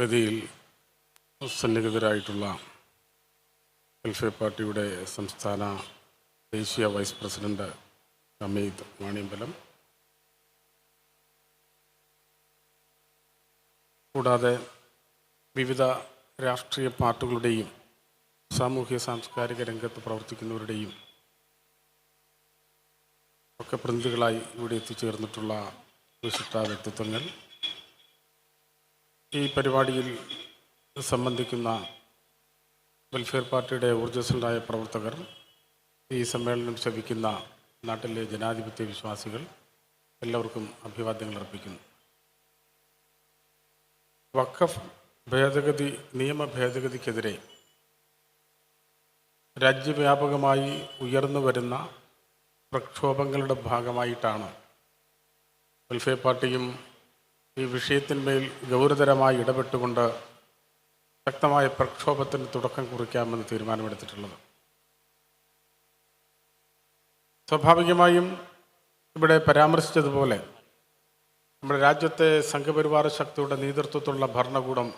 വേദിയിൽ സന്നിഹിതരായിട്ടുള്ള വെൽഫെയർ പാർട്ടിയുടെ സംസ്ഥാന ദേശീയ വൈസ് പ്രസിഡന്റ് അമീത് വാണിയമ്പലം കൂടാതെ വിവിധ രാഷ്ട്രീയ പാർട്ടികളുടെയും സാമൂഹ്യ സാംസ്കാരിക രംഗത്ത് പ്രവർത്തിക്കുന്നവരുടെയും ഒക്കെ പ്രതിനിധികളായി ഇവിടെ എത്തിച്ചേർന്നിട്ടുള്ള വിശിഷ്ട വ്യക്തിത്വങ്ങൾ ഈ പരിപാടിയിൽ സംബന്ധിക്കുന്ന വെൽഫെയർ പാർട്ടിയുടെ ഊർജസ്വലരായ പ്രവർത്തകർ ഈ സമ്മേളനം ശ്രവിക്കുന്ന നാട്ടിലെ ജനാധിപത്യ വിശ്വാസികൾ എല്ലാവർക്കും അഭിവാദ്യങ്ങൾ അർപ്പിക്കുന്നു. വഖഫ് ഭേദഗതി നിയമ ഭേദഗതിക്കെതിരെ രാജ്യവ്യാപകമായി ഉയർന്നു വരുന്ന പ്രക്ഷോഭങ്ങളുടെ ഭാഗമായിട്ടാണ് വെൽഫെയർ പാർട്ടിയും ഈ വിഷയത്തിന്മേൽ ഗൗരതരമായി ഇടപെട്ടുകൊണ്ട് ശക്തമായ പ്രക്ഷോഭത്തിന് തുടക്കം കുറിക്കാമെന്ന് തീരുമാനമെടുത്തിട്ടുള്ളത്. സ്വാഭാവികമായും ഇവിടെ പരാമർശിച്ചതുപോലെ നമ്മുടെ രാജ്യത്തെ സംഘപരിവാര ശക്തിയുടെ നേതൃത്വത്തിലുള്ള ഭരണകൂടം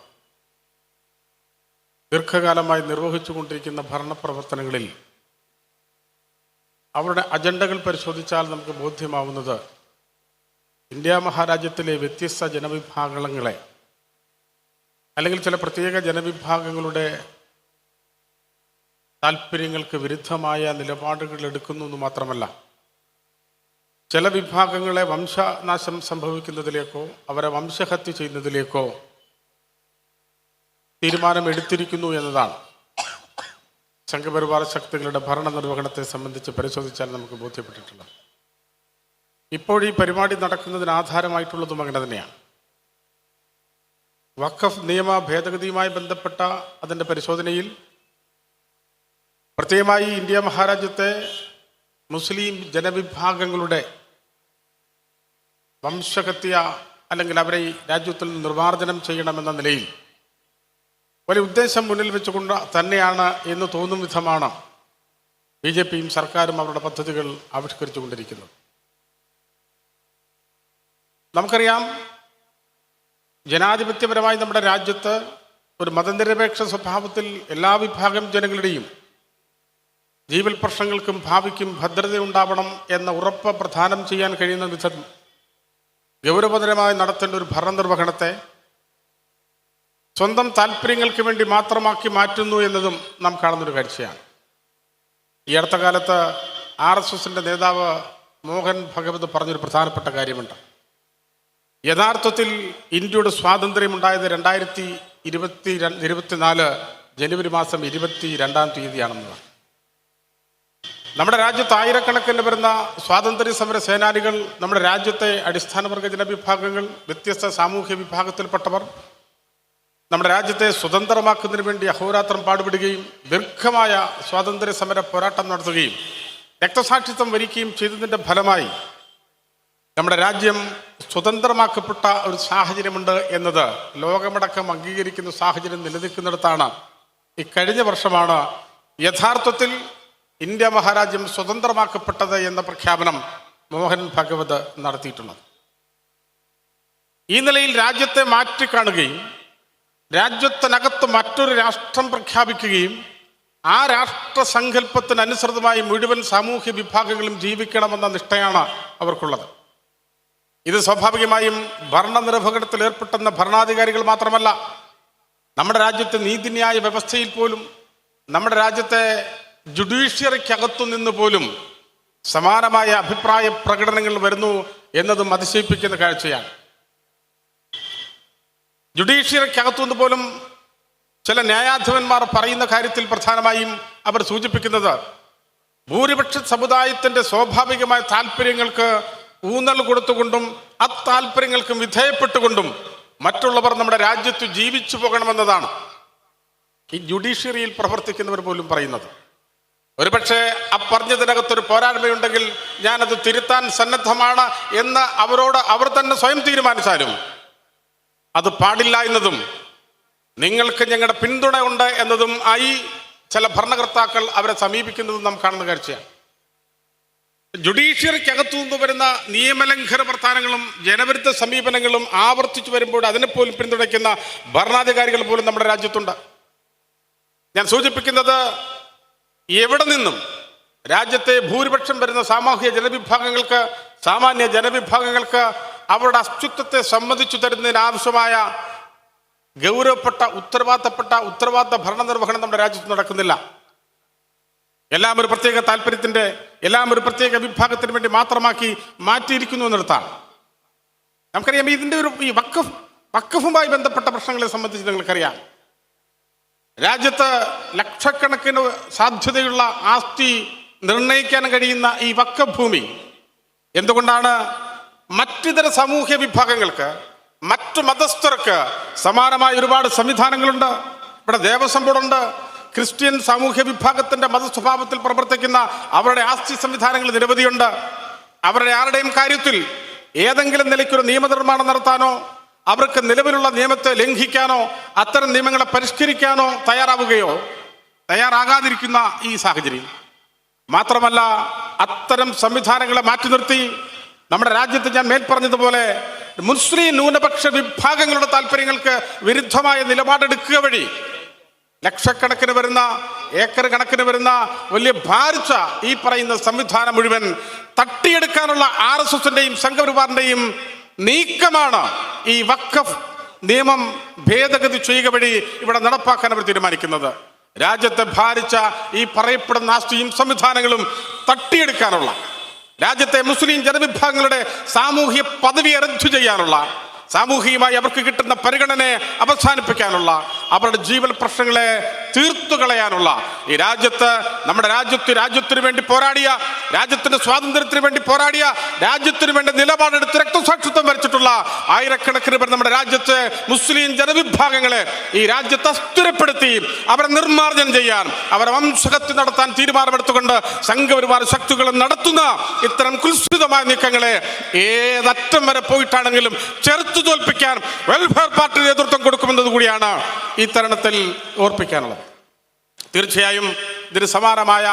ദീർഘകാലമായി നിർവഹിച്ചുകൊണ്ടിരിക്കുന്ന ഭരണപ്രവർത്തനങ്ങളിൽ അവരുടെ അജണ്ടകൾ പരിശോധിച്ചാൽ നമുക്ക് ബോധ്യമാവുന്നത് ഇന്ത്യ മഹാരാജ്യത്തിലെ വ്യത്യസ്ത ജനവിഭാഗങ്ങളെ അല്ലെങ്കിൽ ചില പ്രത്യേക ജനവിഭാഗങ്ങളുടെ താല്പര്യങ്ങൾക്ക് വിരുദ്ധമായ നിലപാടുകൾ എടുക്കുന്നു എന്ന് മാത്രമല്ല ചില വിഭാഗങ്ങളെ വംശനാശം സംഭവിക്കുന്നതിലേക്കോ അവരെ വംശഹത്യ ചെയ്യുന്നതിലേക്കോ തീരുമാനമെടുത്തിരിക്കുന്നു എന്നതാണ്. സംഘപരിവാര ശക്തികളുടെ ഭരണ നിർവഹണത്തെ സംബന്ധിച്ച് പരിശോധിച്ചാൽ നമുക്ക് ബോധ്യപ്പെട്ടിട്ടുള്ളത്. ഇപ്പോൾ ഈ പരിപാടി നടക്കുന്നതിന് ആധാരമായിട്ടുള്ളതും അങ്ങനെ തന്നെയാണ്. വഖഫ് നിയമ ഭേദഗതിയുമായി ബന്ധപ്പെട്ട അതിന്റെ പരിശോധനയിൽ പ്രത്യേകമായി ഇന്ത്യ മഹാരാജ്യത്തെ മുസ്ലിം ജനവിഭാഗങ്ങളുടെ വംശഹത്യ അല്ലെങ്കിൽ അവരെ രാജ്യത്തിൽ നിർമാർജനം ചെയ്യണമെന്ന നിലയിൽ വലിയ ഉദ്ദേശം മുന്നിൽ വെച്ചുകൊണ്ട് തന്നെയാണ് എന്ന് തോന്നും വിധമാണ് ബി ജെ പിയും സർക്കാരും അവരുടെ പദ്ധതികൾ ആവിഷ്കരിച്ചുകൊണ്ടിരിക്കുന്നത്. നമുക്കറിയാം ജനാധിപത്യപരമായി നമ്മുടെ രാജ്യത്ത് ഒരു മതനിരപേക്ഷ സ്വഭാവത്തിൽ എല്ലാ വിഭാഗം ജനങ്ങളുടെയും ജീവൽ പ്രശ്നങ്ങൾക്കും ഭാവിക്കും ഭദ്രതയുണ്ടാവണം എന്ന ഉറപ്പ് പ്രധാനം ചെയ്യാൻ കഴിയുന്ന വിധം ഗൗരവതരമായി നടത്തേണ്ട ഒരു ഭരണനിർവഹണത്തെ സ്വന്തം താല്പര്യങ്ങൾക്ക് വേണ്ടി മാത്രമാക്കി മാറ്റുന്നു എന്നതും നാം കാണുന്നൊരു കാഴ്ചയാണ്. ഈ അടുത്ത കാലത്ത് ആർ എസ് എസിന്റെ നേതാവ് മോഹൻ ഭഗവത് പറഞ്ഞൊരു പ്രധാനപ്പെട്ട കാര്യമുണ്ട്. യഥാർത്ഥത്തിൽ ഇന്ത്യയുടെ സ്വാതന്ത്ര്യം ഉണ്ടായത് രണ്ടായിരത്തി ഇരുപത്തി ഇരുപത്തിനാല് ജനുവരി മാസം ഇരുപത്തി രണ്ടാം തീയതിയാണെന്നതാണ്. നമ്മുടെ രാജ്യത്ത് ആയിരക്കണക്കിന് വരുന്ന സ്വാതന്ത്ര്യ സമര സേനാനികൾ നമ്മുടെ രാജ്യത്തെ അടിസ്ഥാനവർഗ ജനവിഭാഗങ്ങൾ വ്യത്യസ്ത സാമൂഹ്യ വിഭാഗത്തിൽപ്പെട്ടവർ നമ്മുടെ രാജ്യത്തെ സ്വതന്ത്രമാക്കുന്നതിന് വേണ്ടി അഹോരാത്രം പാടുപെടുകയും ദീർഘമായ സ്വാതന്ത്ര്യ സമര പോരാട്ടം നടത്തുകയും രക്തസാക്ഷിത്വം വരിക്കുകയും ചെയ്തതിന്റെ ഫലമായി നമ്മുടെ രാജ്യം സ്വതന്ത്രമാക്കപ്പെട്ട ഒരു സാഹചര്യമുണ്ട് എന്നത് ലോകമടക്കം അംഗീകരിക്കുന്ന സാഹചര്യം നിലനിൽക്കുന്നിടത്താണ്. ഇക്കഴിഞ്ഞ കഴിഞ്ഞ വർഷമാണ് യഥാർത്ഥത്തിൽ ഇന്ത്യ മഹാരാജ്യം സ്വതന്ത്രമാക്കപ്പെട്ടത് എന്ന പ്രഖ്യാപനം മോഹൻ ഭഗവത് നടത്തിയിട്ടുള്ളത്. ഈ നിലയിൽ രാജ്യത്തെ മാറ്റിക്കാണുകയും രാജ്യത്തിനകത്ത് മറ്റൊരു രാഷ്ട്രം പ്രഖ്യാപിക്കുകയും ആ രാഷ്ട്ര സങ്കല്പത്തിനനുസൃതമായി മുഴുവൻ സാമൂഹ്യ വിഭാഗങ്ങളും ജീവിക്കണമെന്ന നിഷ്ഠയാണ് അവർക്കുള്ളത്. ഇത് സ്വാഭാവികമായും ഭരണനിർവഹണത്തിൽ ഏർപ്പെട്ടെന്ന ഭരണാധികാരികൾ മാത്രമല്ല നമ്മുടെ രാജ്യത്തെ നീതിന്യായ വ്യവസ്ഥയിൽ പോലും നമ്മുടെ രാജ്യത്തെ ജുഡീഷ്യറിക്കകത്തു നിന്ന് പോലും സമാനമായ അഭിപ്രായ പ്രകടനങ്ങൾ വരുന്നു എന്നതും അതിശയിപ്പിക്കുന്ന കാഴ്ചയാണ്. ജുഡീഷ്യറിക്കകത്തു നിന്ന് പോലും ചില ന്യായാധിപന്മാർ പറയുന്ന കാര്യത്തിൽ പ്രധാനമായും അവർ സൂചിപ്പിക്കുന്നത് ഭൂരിപക്ഷ സമുദായത്തിന്റെ സ്വാഭാവികമായ താല്പര്യങ്ങൾക്ക് ഊന്നൽ കൊടുത്തുകൊണ്ടും അത്താല്പര്യങ്ങൾക്കും വിധേയപ്പെട്ടുകൊണ്ടും മറ്റുള്ളവർ നമ്മുടെ രാജ്യത്ത് ജീവിച്ചു പോകണമെന്നതാണ് ഈ ജുഡീഷ്യറിയിൽ പ്രവർത്തിക്കുന്നവർ പോലും പറയുന്നത്. ഒരുപക്ഷെ അപ്പറഞ്ഞതിനകത്തൊരു പറഞ്ഞതിനകത്തൊരു പോരായ്മയുണ്ടെങ്കിൽ ഞാനത് തിരുത്താൻ സന്നദ്ധമാണ് എന്ന് അവരോട് അവർ തന്നെ സ്വയം തീരുമാനിച്ചാലും അത് പാടില്ല എന്നതും നിങ്ങൾക്ക് ഞങ്ങളുടെ പിന്തുണ ഉണ്ട് എന്നതും ആയി ചില ഭരണകർത്താക്കൾ അവരെ സമീപിക്കുന്നതും നാം കാണുന്ന കാഴ്ചയാണ്. ജുഡീഷ്യറിക്കകത്തു നിന്ന് വരുന്ന നിയമലംഘന പ്രസ്ഥാനങ്ങളും ജനവിരുദ്ധ സമീപനങ്ങളും ആവർത്തിച്ചു വരുമ്പോൾ അതിനെപ്പോലും പിന്തുണയ്ക്കുന്ന ഭരണാധികാരികൾ പോലും നമ്മുടെ രാജ്യത്തുണ്ട്. ഞാൻ സൂചിപ്പിക്കുന്നത് എവിടെ നിന്നും രാജ്യത്തെ ഭൂരിപക്ഷം വരുന്ന സാമൂഹിക ജനവിഭാഗങ്ങൾക്ക് സാമാന്യ ജനവിഭാഗങ്ങൾക്ക് അവരുടെ അസ്തിത്വത്തെ സംബന്ധിച്ചു തരുന്നതിനാവശ്യമായ ഗൗരവപ്പെട്ട ഉത്തരവാദിത്തപ്പെട്ട ഉത്തരവാദിത്ത ഭരണനിർവഹണം നമ്മുടെ രാജ്യത്ത് നടക്കുന്നില്ല. എല്ലാം ഒരു പ്രത്യേക താല്പര്യത്തിന്റെ എല്ലാം ഒരു പ്രത്യേക വിഭാഗത്തിന് വേണ്ടി മാത്രമാക്കി മാറ്റിയിരിക്കുന്നു എന്നിടത്താണ്. നമുക്കറിയാം ഇതിന്റെ ഒരു ഈ വക്കഫ് വക്കഫുമായി ബന്ധപ്പെട്ട പ്രശ്നങ്ങളെ സംബന്ധിച്ച് നിങ്ങൾക്കറിയാം. രാജ്യത്ത് ലക്ഷക്കണക്കിന് സാധ്യതയുള്ള ആസ്തി നിർണയിക്കാൻ കഴിയുന്ന ഈ വക്കഫ് ഭൂമി എന്തുകൊണ്ടാണ് മറ്റിതര സാമൂഹ്യ വിഭാഗങ്ങൾക്ക് മറ്റു മതസ്ഥർക്ക് സമാനമായ ഒരുപാട് സംവിധാനങ്ങളുണ്ട് ഇവിടെ ദേവസ്വം ബോർഡുണ്ട് ക്രിസ്ത്യൻ സാമൂഹ്യ വിഭാഗത്തിന്റെ മതസ്വഭാവത്തിൽ പ്രവർത്തിക്കുന്ന അവരുടെ ആസ്തി സംവിധാനങ്ങൾ നിരവധിയുണ്ട്. അവരുടെ ആരുടെയും കാര്യത്തിൽ ഏതെങ്കിലും നിലയ്ക്കൊരു നിയമനിർമ്മാണം നടത്താനോ അവർക്ക് നിലവിലുള്ള നിയമത്തെ ലംഘിക്കാനോ അത്തരം നിയമങ്ങളെ പരിഷ്കരിക്കാനോ തയ്യാറാവുകയോ തയ്യാറാകാതിരിക്കുന്ന ഈ സാഹചര്യം. മാത്രമല്ല അത്തരം സംവിധാനങ്ങളെ മാറ്റി നിർത്തി നമ്മുടെ രാജ്യത്ത് ഞാൻ മേൽ പറഞ്ഞതുപോലെ മുസ്ലിം ന്യൂനപക്ഷ വിഭാഗങ്ങളുടെ താല്പര്യങ്ങൾക്ക് വിരുദ്ധമായ നിലപാടെടുക്കുക വഴി ലക്ഷക്കണക്കിന് വരുന്ന ഏക്കർ കണക്കിന് വരുന്ന വലിയ ഭാരിച്ച ഈ പറയുന്ന സംവിധാനം മുഴുവൻ തട്ടിയെടുക്കാനുള്ള ആർ എസ് എസിന്റെയും സംഘപരിവാറിന്റെയും നീക്കമാണ് ഈ വഖഫ് നിയമം ഭേദഗതി ചെയ്യുക വഴി ഇവിടെ നടപ്പാക്കാൻ അവർ തീരുമാനിക്കുന്നത്. രാജ്യത്തെ ഭാരിച്ച ഈ പറയപ്പെടുന്ന ആസ്തിയും സംവിധാനങ്ങളും തട്ടിയെടുക്കാനുള്ള രാജ്യത്തെ മുസ്ലിം ജനവിഭാഗങ്ങളുടെ സാമൂഹ്യ പദവി റദ്ദു ചെയ്യാനുള്ള സാമൂഹികമായി അവർക്ക് കിട്ടുന്ന പരിഗണനയെ അവസാനിപ്പിക്കാനുള്ള അവരുടെ ജീവൻ പ്രശ്നങ്ങളെ തീർത്തു കളയാനുള്ള ഈ രാജ്യത്ത് നമ്മുടെ രാജ്യത്ത് രാജ്യത്തിനു വേണ്ടി പോരാടിയ രാജ്യത്തിന്റെ സ്വാതന്ത്ര്യത്തിന് വേണ്ടി പോരാടിയ രാജ്യത്തിന് വേണ്ടി നിലപാടെടുത്ത് രക്തസാക്ഷിത്വം വരച്ചിട്ടുള്ള ആയിരക്കണക്കിന് പേർ നമ്മുടെ രാജ്യത്ത് മുസ്ലിം ജനവിഭാഗങ്ങളെ ഈ രാജ്യത്തെ അസ്ഥിരപ്പെടുത്തി അവരെ നിർമ്മാർജനം ചെയ്യാൻ അവരെ വംശഹത്യ നടത്താൻ തീരുമാനമെടുത്തുകൊണ്ട് സംഘപരിവാര ശക്തികൾ നടത്തുന്ന ഇത്തരം കുൽസിതമായ നീക്കങ്ങളെ ഏതറ്റം വരെ പോയിട്ടാണെങ്കിലും ചെറുത്തു തോൽപ്പിക്കാൻ വെൽഫെയർ പാർട്ടി നേതൃത്വം കൊടുക്കുമെന്നത് കൂടിയാണ് ഈ തരണത്തിൽ ഓർപ്പിക്കാനുള്ളത്. തീർച്ചയായും ഇതിന് സമാനമായ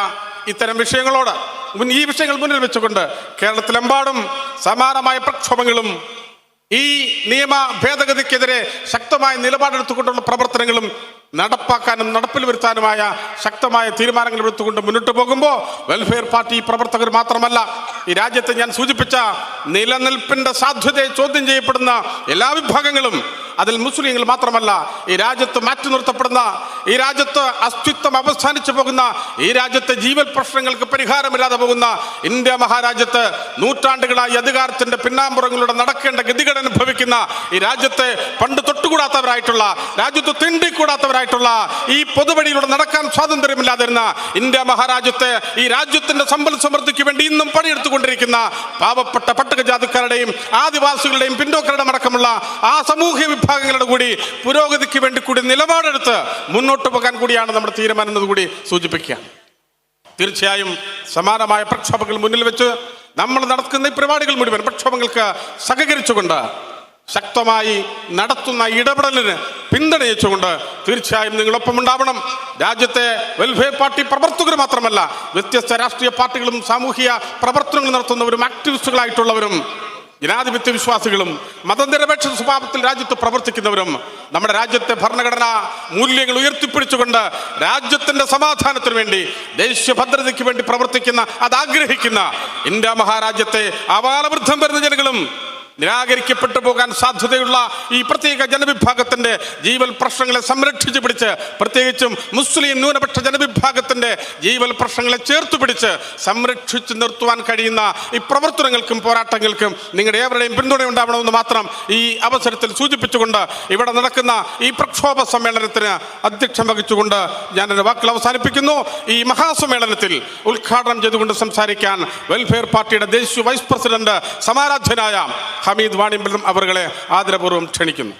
ഇത്തരം വിഷയങ്ങളോട് മുൻ ഈ വിഷയങ്ങൾ മുന്നിൽ വെച്ചുകൊണ്ട് കേരളത്തിലെമ്പാടും സമാനമായ പ്രക്ഷോഭങ്ങളും ഈ നിയമ ഭേദഗതിക്കെതിരെ ശക്തമായ നിലപാടെടുത്തുകൊണ്ടുള്ള പ്രവർത്തനങ്ങളും നടപ്പാക്കാനും നടപ്പിൽ വരുത്താനുമായ ശക്തമായ തീരുമാനങ്ങൾ എടുത്തുകൊണ്ട് മുന്നോട്ട് പോകുമ്പോൾ വെൽഫെയർ പാർട്ടി പ്രവർത്തകർ മാത്രമല്ല ഈ രാജ്യത്തെ ഞാൻ സൂചിപ്പിച്ച നിലനിൽപ്പിന്റെ സാധ്യതയെ ചോദ്യം ചെയ്യപ്പെടുന്ന എല്ലാ വിഭാഗങ്ങളും അതിൽ മുസ്ലിങ്ങൾ മാത്രമല്ല ഈ രാജ്യത്ത് മാറ്റി നിർത്തപ്പെടുന്ന ഈ രാജ്യത്ത് അസ്തിത്വം അവസാനിച്ചു പോകുന്ന ഈ രാജ്യത്തെ ജീവൽ പ്രശ്നങ്ങൾക്ക് പരിഹാരമില്ലാതെ പോകുന്ന ഇന്ത്യ മഹാരാജ്യത്ത് നൂറ്റാണ്ടുകളായി അധികാരത്തിന്റെ പിന്നാമ്പുറങ്ങളിലൂടെ നടക്കേണ്ട ഗതികൾ അനുഭവിക്കുന്ന ഈ രാജ്യത്തെ പണ്ട് തൊട്ടുകൂടാത്തവരായിട്ടുള്ള രാജ്യത്ത് തിണ്ടിക്കൂടാത്തവരായിട്ടുള്ള ഈ പൊതുവഴിയിലൂടെ നടക്കാൻ സ്വാതന്ത്ര്യമില്ലാതിരുന്ന ഇന്ത്യ മഹാരാജ്യത്തെ ഈ രാജ്യത്തിന്റെ സമ്പൽ സമൃദ്ധിക്ക് വേണ്ടി ഇന്നും പണിയെടുത്തുകൊണ്ടിരിക്കുന്ന പാവപ്പെട്ട പട്ടികജാതിക്കാരുടെയും ആദിവാസികളുടെയും പിന്നോക്കരുടെ അടക്കമുള്ള ആ സാമൂഹ്യ വിഭാഗങ്ങളുടെ കൂടി പുരോഗതിക്ക് വേണ്ടി കൂടി നിലപാടെടുത്ത് മുന്നോട്ട് പോകാൻ കൂടിയാണ് നമ്മുടെ തീരുമാനം എന്നതുകൂടി സൂചിപ്പിക്കുക. തീർച്ചയായും സമാനമായ പ്രക്ഷോഭങ്ങൾ മുന്നിൽ വെച്ച് നമ്മൾ നടക്കുന്ന ഈ പരിപാടികൾ മുഴുവൻ പ്രക്ഷോഭങ്ങൾക്ക് സഹകരിച്ചുകൊണ്ട് ശക്തമായി നടത്തുന്ന ഇടപെടലിന് പിന്തുണയിച്ചുകൊണ്ട് തീർച്ചയായും നിങ്ങളൊപ്പം ഉണ്ടാവണം. രാജ്യത്തെ വെൽഫെയർ പാർട്ടി പ്രവർത്തകർ മാത്രമല്ല വ്യത്യസ്ത രാഷ്ട്രീയ പാർട്ടികളും സാമൂഹിക പ്രവർത്തനങ്ങൾ നടത്തുന്നവരും ആക്ടിവിസ്റ്റുകളായിട്ടുള്ളവരും ജനാധിപത്യ വിശ്വാസികളും മതനിരപേക്ഷ സ്വഭാവത്തിൽ രാജ്യത്ത് പ്രവർത്തിക്കുന്നവരും നമ്മുടെ രാജ്യത്തെ ഭരണഘടന മൂല്യങ്ങൾ ഉയർത്തിപ്പിടിച്ചുകൊണ്ട് രാജ്യത്തിന്റെ സമാധാനത്തിന് വേണ്ടി ദേശീയ ഭദ്രതയ്ക്ക് വേണ്ടി പ്രവർത്തിക്കുന്ന അത് ആഗ്രഹിക്കുന്ന ഇന്ത്യ മഹാരാജ്യത്തെ അപാലവൃദ്ധം വരുന്ന ജനങ്ങളും നിരാകരിക്കപ്പെട്ടു പോകാൻ സാധ്യതയുള്ള ഈ പ്രത്യേക ജനവിഭാഗത്തിന്റെ ജീവൽ പ്രശ്നങ്ങളെ സംരക്ഷിച്ചു പിടിച്ച് പ്രത്യേകിച്ചും മുസ്ലിം ന്യൂനപക്ഷ ജനവിഭാഗത്തിന്റെ ജീവൽ പ്രശ്നങ്ങളെ ചേർത്ത് പിടിച്ച് സംരക്ഷിച്ചു നിർത്തുവാൻ കഴിയുന്ന ഈ പ്രവർത്തനങ്ങൾക്കും പോരാട്ടങ്ങൾക്കും നിങ്ങളുടെ ഏവരുടെയും പിന്തുണ ഉണ്ടാവണമെന്ന് മാത്രം ഈ അവസരത്തിൽ സൂചിപ്പിച്ചുകൊണ്ട് ഇവിടെ നടക്കുന്ന ഈ പ്രക്ഷോഭ സമ്മേളനത്തിന് അധ്യക്ഷം വഹിച്ചുകൊണ്ട് ഞാൻ എന്റെ വാക്കുകൾ അവസാനിപ്പിക്കുന്നു. ഈ മഹാസമ്മേളനത്തിൽ ഉദ്ഘാടനം ചെയ്തുകൊണ്ട് സംസാരിക്കാൻ വെൽഫെയർ പാർട്ടിയുടെ ദേശീയ വൈസ് പ്രസിഡന്റ് സമാരാധ്യനായ ഹമീദ് വാണിമ്പലം അവരുകളെ ആദരപൂർവ്വം ക്ഷണിക്കുന്നു